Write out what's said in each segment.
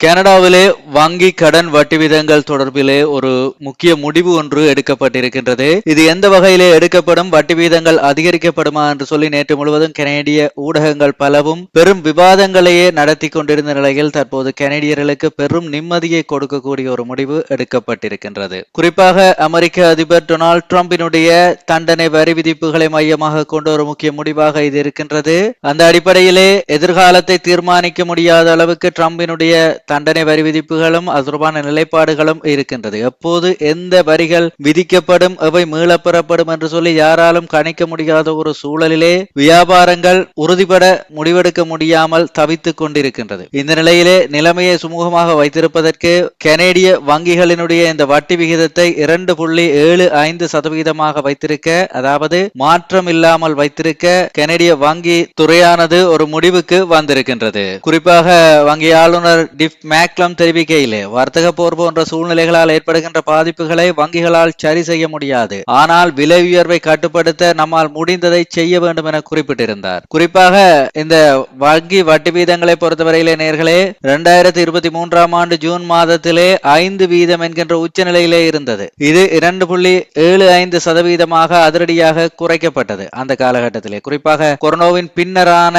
കാനഡാവിലെ வங்கி கடன் வட்டி விதங்கள் தொடர்பிலே ஒரு முக்கிய முடிவு ஒன்று எடுக்கப்பட்டிருக்கின்றது. இது எந்த வகையிலே எடுக்கப்படும் வட்டி வீதங்கள் அதிகரிக்கப்படுமா என்று சொல்லி நேற்று முழுவதும் கனேடிய ஊடகங்கள் பலவும் பெரும் விவாதங்களையே நடத்தி கொண்டிருந்த நிலையில் தற்போது கனேடியர்களுக்கு பெரும் நிம்மதியை கொடுக்கக்கூடிய ஒரு முடிவு எடுக்கப்பட்டிருக்கின்றது. குறிப்பாக அமெரிக்க அதிபர் டொனால்ட் ட்ரம்பினுடைய தண்டனை வரி விதிப்புகளை மையமாக கொண்ட ஒரு முக்கிய முடிவாக இது இருக்கின்றது. அந்த அடிப்படையிலே எதிர்காலத்தை தீர்மானிக்க முடியாத அளவுக்கு ட்ரம்பினுடைய தண்டனை வரி விதிப்புகளும் அது தொடர்பான நிலைப்பாடுகளும் இருக்கின்றது. எப்போது எந்த வரிகள் விதிக்கப்படும் எவை மீளப் பெறப்படும் என்று சொல்லி யாராலும் கணிக்க முடியாத ஒரு சூழலிலே வியாபாரங்கள் உறுதிபட முடிவெடுக்க முடியாமல் தவித்துக் கொண்டிருக்கின்றது. இந்த நிலையிலே நிலைமையை சுமூகமாக வைத்திருப்பதற்கு கனேடிய வங்கிகளினுடைய இந்த வட்டி விகிதத்தை இரண்டு புள்ளி ஏழு ஐந்து சதவீதமாக வைத்திருக்க அதாவது மாற்றம் இல்லாமல் வைத்திருக்க கனேடிய வங்கி துறையானது ஒரு முடிவுக்கு வந்திருக்கின்றது. குறிப்பாக வங்கி ஆளுநர் டிப் மேக்லம் எண்ணிக்கையிலே வர்த்தக போர் போன்ற சூழ்நிலைகளால் ஏற்படுகின்ற பாதிப்புகளை வங்கிகளால் சரி செய்ய முடியாது. ஆனால் விலை உயர்வை கட்டுப்படுத்த நம்மால் முடிந்ததை செய்ய வேண்டும் என குறிப்பிட்டிருந்தார். குறிப்பாக இந்த வங்கி வட்டி வீதங்களை பொறுத்தவரையிலே நேர்களே இரண்டாயிரத்தி இருபத்தி மூன்றாம் ஆண்டு ஜூன் மாதத்திலே ஐந்து வீதம் என்கின்ற உச்சநிலையிலே இருந்தது. இது இரண்டு புள்ளி ஏழு ஐந்து சதவீதமாக அதிரடியாக குறைக்கப்பட்டது அந்த காலகட்டத்திலே. குறிப்பாக கொரோனாவின் பின்னரான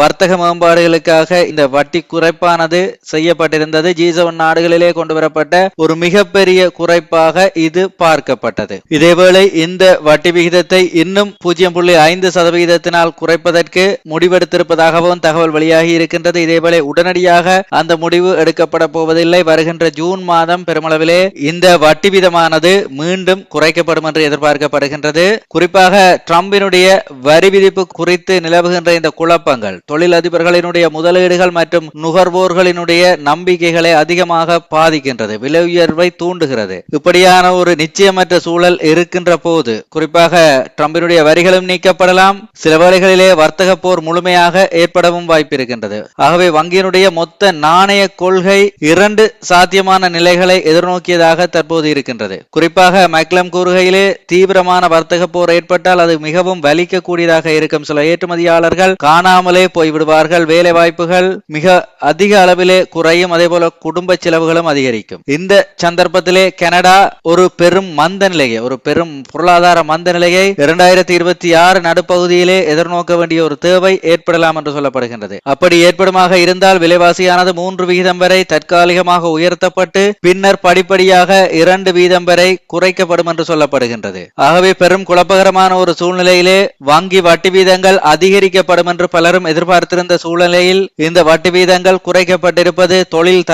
வர்த்தக மேம்பாடுகளுக்காக இந்த வட்டி குறைப்பானது செய்யப்பட்டிருந்தது. ஜி செவன் நாடுகளிலே கொண்டு வரப்பட்ட ஒரு மிகப்பெரிய குறைப்பாக இது பார்க்கப்பட்டது. இதேவேளை இந்த வட்டி விகிதத்தை இன்னும் பூஜ்ஜியம் புள்ளி ஐந்து சதவிகிதத்தினால் குறைப்பதற்கு முடிவெடுத்திருப்பதாகவும் தகவல் வெளியாகி இருக்கின்றது. இதேவேளை உடனடியாக அந்த முடிவு எடுக்கப்பட போவதில்லை. வருகின்ற ஜூன் மாதம் பெருமளவிலே இந்த வட்டி வீதமானது மீண்டும் குறைக்கப்படும் என்று எதிர்பார்க்கப்படுகின்றது. குறிப்பாக டிரம்பினுடைய வரி விதிப்பு குறித்து நிலவுகின்ற இந்த குழப்பங்கள் தொழிலதிபர்களினுடைய முதலீடுகள் மற்றும் நுகர்வோர்களினுடைய நம்பிக்கைகளை அதிக அதிகமாக பாதிக்கின்றது விலை உயர்வை தூண்டுகிறது. இப்படியான ஒரு நிச்சயமற்ற சூழல் இருக்கின்ற போது குறிப்பாக ட்ரம்பினுடைய வரிகளும் நீக்கப்படலாம் சில வேளைகளிலே வர்த்தக போர் முழுமையாக ஏற்படவும் வாய்ப்பு இருக்கின்றது ஆகவே வங்கியினுடைய மொத்த நாணய கொள்கை இரண்டு சாத்தியமான நிலைகளை எதிர்நோக்கியதாக தற்போது இருக்கின்றது. குறிப்பாக மைக்லம் கூறுகையிலே தீவிரமான வர்த்தக போர் ஏற்பட்டால் அது மிகவும் வலிக்கக்கூடியதாக இருக்கும். சில ஏற்றுமதியாளர்கள் காணாமலே போய்விடுவார்கள் வேலை வாய்ப்புகள் மிக அதிக அளவிலே குறையும். அதே போல குடும்ப குடும்ப செலவுகளும் அதிகரிக்கும். இந்த சந்தர்ப்பத்திலே கனடா ஒரு பெரும் மந்த நிலையை ஒரு பெரும் பொருளாதார மந்த நிலையை இரண்டாயிரத்தி இருபத்தி ஆறு நடுப்பகுதியிலே எதிர்நோக்க வேண்டிய ஒரு தேவை ஏற்படலாம் என்று சொல்லப்படுகின்றது. அப்படி ஏற்படுமாக இருந்தால் விலைவாசியானது மூன்று விகிதம் வரை தற்காலிகமாக உயர்த்தப்பட்டு பின்னர் படிப்படியாக இரண்டு வீதம் வரை குறைக்கப்படும் என்று சொல்லப்படுகின்றது. ஆகவே பெரும் குழப்பகரமான ஒரு சூழ்நிலையிலே வங்கி வட்டி வீதங்கள் அதிகரிக்கப்படும் என்று பலரும் எதிர்பார்த்திருந்த சூழ்நிலையில் இந்த வட்டி வீதங்கள் குறைக்கப்பட்டிருப்பது தொழில்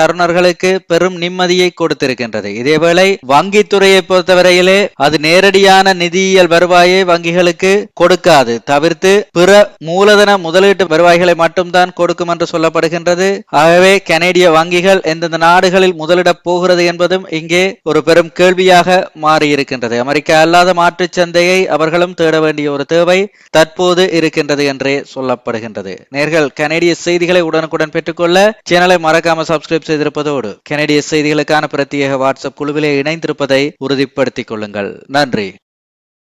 தருணர்களுக்கு பெரும் நிம்மதியை கொடுத்திருக்கின்றது. இதேவேளை வங்கித்துறையை பொறுத்தவரையிலே அது நேரடியான நிதியியல் வருவாயை வங்கிகளுக்கு கொடுக்காது. தவிர்த்து பிற மூலதன முதலீட்டு வருவாய்களை மட்டும்தான் கொடுக்கும் என்று சொல்லப்படுகின்றது. ஆகவே கனேடிய வங்கிகள் எந்தெந்த நாடுகளில் முதலிடப் போகிறது என்பதும் இங்கே ஒரு பெரும் கேள்வியாக மாறியிருக்கின்றது. அமெரிக்கா அல்லாத மாற்றுச் சந்தையை அவர்களும் தேட வேண்டிய ஒரு தேவை தற்போது இருக்கின்றது என்றே சொல்லப்படுகின்றது. நேர்கள் கனேடிய செய்திகளை உடனுக்குடன் பெற்றுக்கொள்ள சேனலை மறக்காம சப்ஸ்கிரைப் செய்திருப்பதோடு கெனடிய செய்திகளுக்கான பிரத்யேக வாட்ஸ்அப் குழுவிலே இணைந்திருப்பதை உறுதிப்படுத்திக் கொள்ளுங்கள். நன்றி.